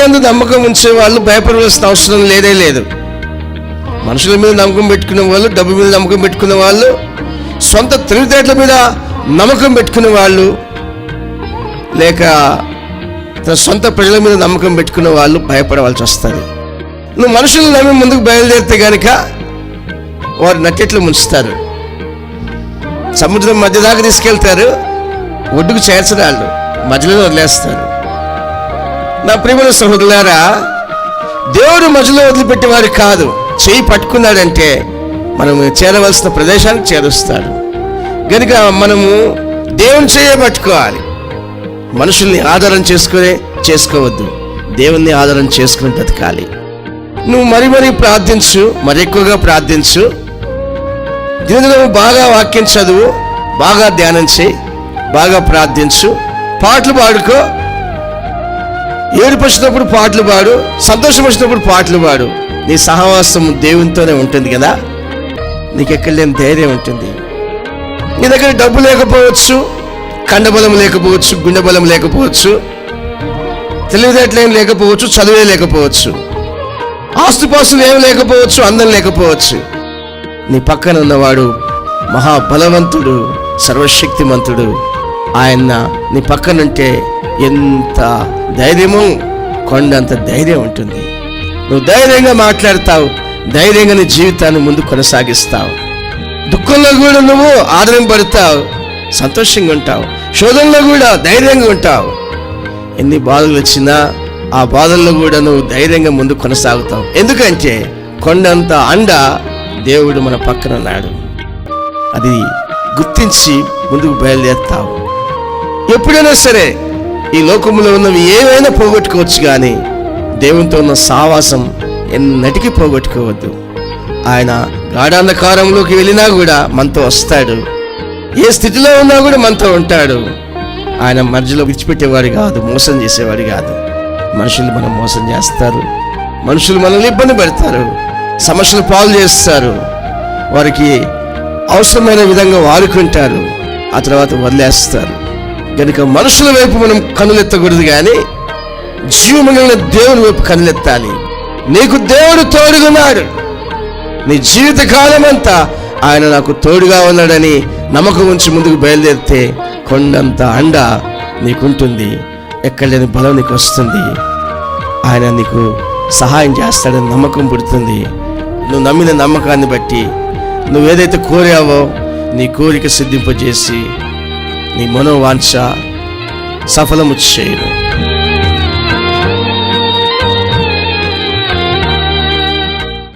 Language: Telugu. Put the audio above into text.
యందు నమ్మకం ఉంచే వాళ్ళు భయపడవలసిన అవసరం లేదే లేదు. మనుషుల మీద నమ్మకం పెట్టుకునే వాళ్ళు డబ్బు మీద నమ్మకం పెట్టుకునే వాళ్ళు సొంత తెలివితేటల మీద నమ్మకం పెట్టుకునే వాళ్ళు లేక తన సొంత ప్రజల మీద నమ్మకం పెట్టుకునే వాళ్ళు భయపడవలసి వస్తుంది. నువ్వు మనుషులను నమ్మి ముందుకు బయలుదేరితే కనుక వారు నట్టెట్లు ముంచుతారు. సముద్రం మధ్య దాకా తీసుకెళ్తారు ఒడ్డుకు చేర్చడాళ్ళు మధ్యలో వదిలేస్తారు. నా ప్రియమైన సహోదరులారా దేవుడు మధ్యలో వదిలిపెట్టేవారు కాదు. చేయి పట్టుకున్నాడంటే మనము చేరవలసిన ప్రదేశానికి చేరుస్తాడు. కనుక మనము దేవుని చేయ పట్టుకోవాలి. మనుషుల్ని ఆధారం చేసుకునే చేసుకోవద్దు. దేవుణ్ణి ఆధారం చేసుకుని బ్రతకాలి. నువ్వు మరి మరీ ప్రార్థించు మరి ఎక్కువగా ప్రార్థించు. దినదినము బాగా వాక్యం చదువు బాగా ధ్యానం చేయి బాగా ప్రార్థించు. పాటలు పాడుకో ఏడుపరిచినప్పుడు పాటలు పాడు సంతోషం పాటలు పాడు. నీ సహవాసం దేవునితోనే ఉంటుంది కదా? నీకు ఎక్కడ లేని ధైర్యం ఉంటుంది. నీ దగ్గర డబ్బు లేకపోవచ్చు కండబలం లేకపోవచ్చు గుండె బలం లేకపోవచ్చు తెలివితేటలేం లేకపోవచ్చు చదువే లేకపోవచ్చు ఆస్తుపాస్తులు ఏం లేకపోవచ్చు అందం లేకపోవచ్చు. నీ పక్కన ఉన్నవాడు మహాబలవంతుడు సర్వశక్తిమంతుడు. ఆయన నీ పక్కనుంటే ఎంత ధైర్యము కొండంత ధైర్యం ఉంటుంది. నువ్వు ధైర్యంగా మాట్లాడతావు ధైర్యంగా నీ జీవితాన్ని ముందు కొనసాగిస్తావు. దుఃఖంలో కూడా నువ్వు ఆదరింపడతావు సంతోషంగా ఉంటావు శోధనలో కూడా ధైర్యంగా ఉంటావు. ఎన్ని బాధలు వచ్చినా ఆ బాధల్లో కూడా నువ్వు ధైర్యంగా ముందు కొనసాగుతావు. ఎందుకంటే కొండంత అండ దేవుడు మన పక్కన ఉన్నాడు. అది గుర్తించి ముందుకు బయలుదేరుతావు. ఎప్పుడైనా సరే ఈ లోకంలో ఉన్నవి ఏవైనా పోగొట్టుకోవచ్చు కానీ దేవునితో ఉన్న సావాసం ఎన్నటికీ పోగొట్టుకోవద్దు. ఆయన గాఢాంధకారంలోకి వెళ్ళినా కూడా మనతో వస్తాడు. ఏ స్థితిలో ఉన్నా కూడా మనతో ఉంటాడు. ఆయన మధ్యలో విడిచిపెట్టేవాడు కాదు మోసం చేసేవాడు కాదు. మనుషులు మనం మోసం చేస్తారు. మనుషులు మనల్ని ఇబ్బంది పెడతారు. సమస్యలు పాలు చేస్తారు. వారికి అవసరమైన విధంగా వాడుకుంటారు. ఆ తర్వాత వదిలేస్తారు. కనుక మనుషుల వైపు మనం కనులెత్తకూడదు కానీ జీవమైన దేవుని వైపు కనులెత్తాలి. నీకు దేవుడు తోడుగున్నాడు. నీ జీవిత కాలం అంతా ఆయన నాకు తోడుగా ఉన్నాడని నమ్మకం ఉంచి ముందుకు బయలుదేరితే కొండంత అండ నీకుంటుంది. ఎక్కడ లేని బలం నీకు వస్తుంది. ఆయన నీకు సహాయం చేస్తాడని నమ్మకం పుడుతుంది. నువ్వు నమ్మిన నమ్మకాన్ని బట్టి నువ్వు ఏదైతే కోరావో నీ కోరిక సిద్ధింపజేసి నీ మనోవాంఛ సఫలము చేయను.